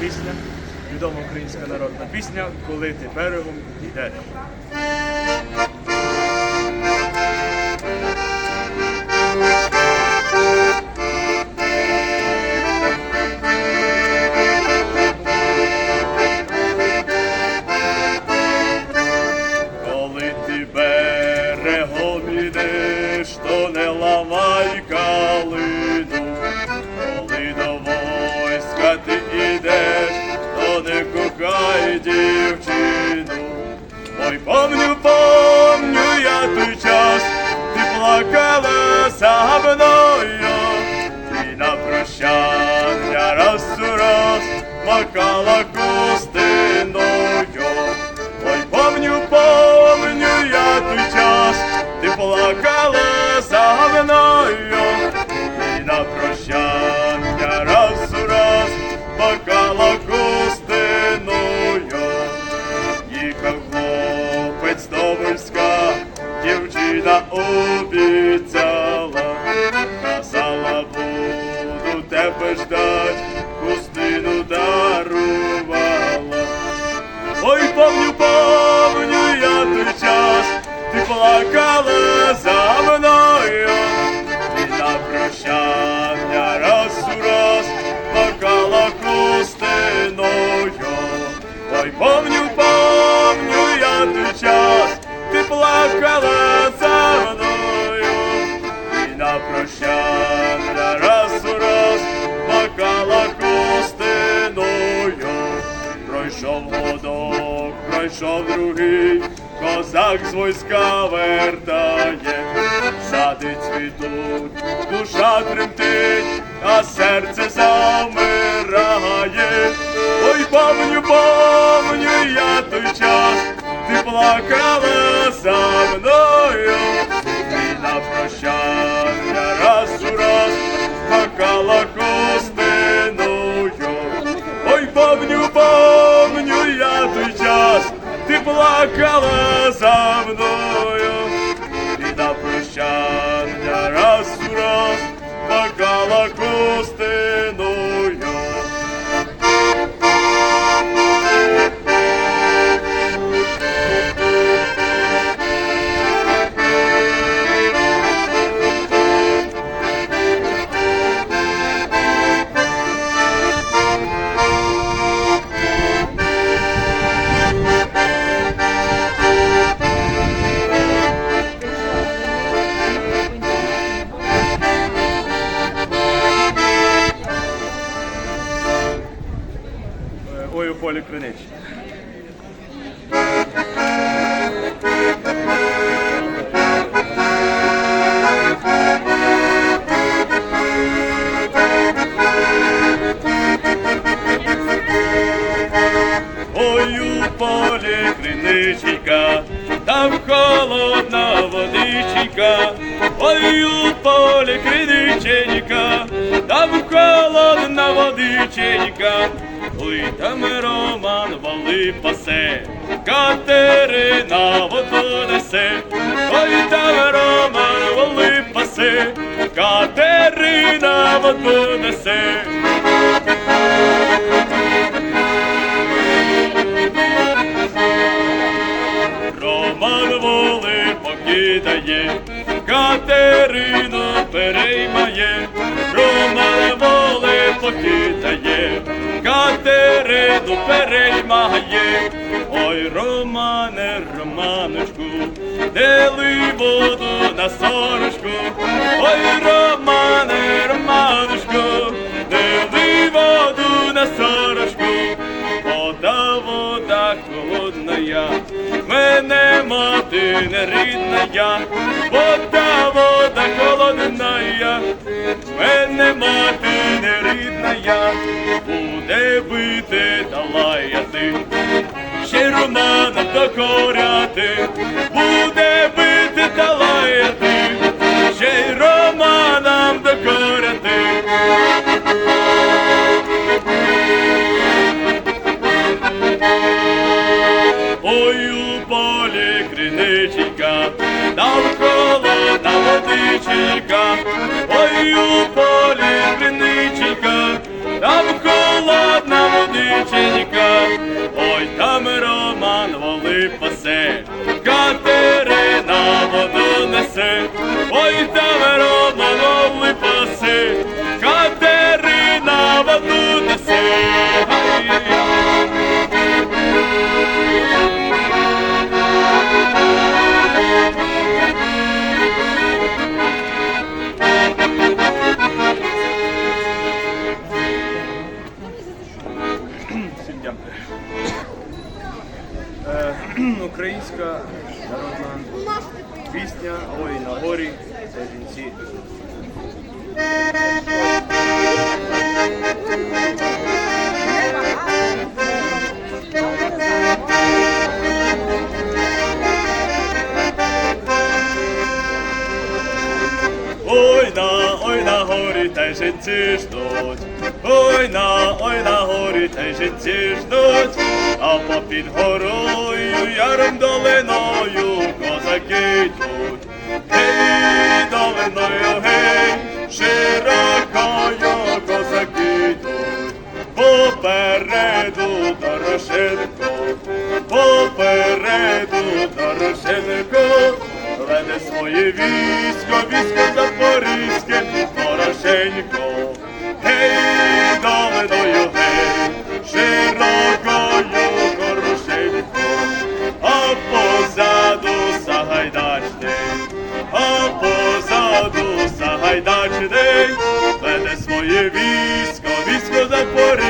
пісня, відома українська народна пісня, коли ти берегом йдеш. Дівчину. Ой, помню, помню я той час, ти плакала за мною, і на прощання раз у раз макала кустиною. Ой, помню, помню я той час, ти плакала за мною, і на прощання дівчина обіцяла, казала, буду тебе ждать, хустину дарувала. Ой, помню, помню я той час, ти плакала за мною, і на прощання раз у раз плакала хустиною. Ой, помню, помню я той час, плакала годок, другий, козак з війська вертає, сади цвітуть, душа тремтить, а серце замирає. Ой, помню, помню я той час, ти плакала за мною, і на прощання раз у раз плакала плакала за мною, полі кринич. Ой, у полі там холодна водиченька, ой, у полі криниченька, там холодна водиченька, ой, там Роман воли пасе, Катерина воду несе, ой, там Роман воли пасе, Катерина воду несе. Роман воли покидає, Катерину переймає, дели воду на сорочку. Ой, Романе, Романочку, дели воду на сорочку. Вода, вода холодная, мене мати не рідная, вода, вода холодная, мене мати не рідная, буде бити та лаяти, ще Романа докоряти, полі криниченька, там холодна водиченька, ой, у полі криниченька, там холодна водиченька. ой там Роман воли пасе, Українська народна пісня Ой на горі це жінці. Ой на, ой на горі, та й жінці ждуть дітей жінці ждуть, а попід горою яром долиною козаки йдуть. Гей, долиною, гей, широкою козаки йдуть. Попереду Дорошенко, попереду Дорошенко, веде своє військо, військо запорізьке, Порошенько. Моє військо, військо запори.